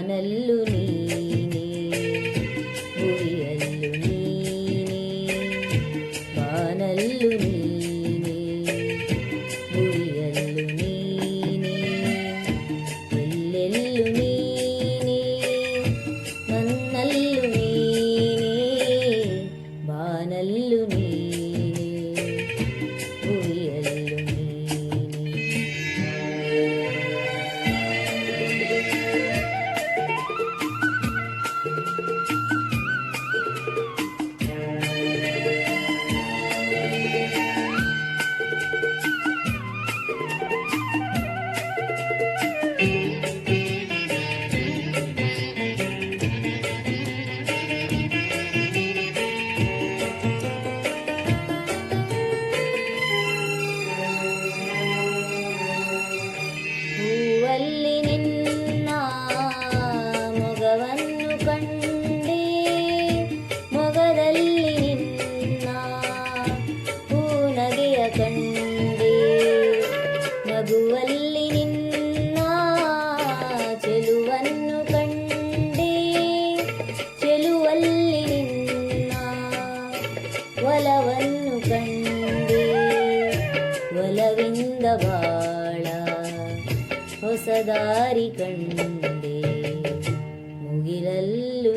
నెల్లు నీ ಒಲವಿಂದ ಬಾಳ ಹೊಸದಾರಿ ಕಂಡೆ ಮುಗಿಲಲ್ಲೂ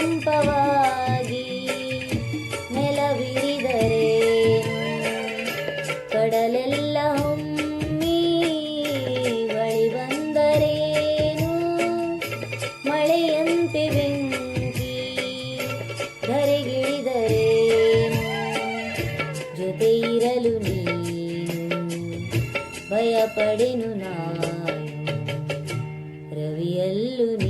ಕಂಪವಾಗಿ ನೆಲವಿರಿದರೆ ಕಡಲೆಲ್ಲ ಹೊಮ್ಮಿ ಬಳಿ ಬಂದರೇನು? ಮಳೆಯಂತೆ ಬೆಂಕಿ ಧರೆಗಿಳಿದರೇನು? ಜೊತೆ ಇರಲು ಭಯಪಡೆನು ನಾನು, ರವಿಯಲ್ಲೂ ನೀ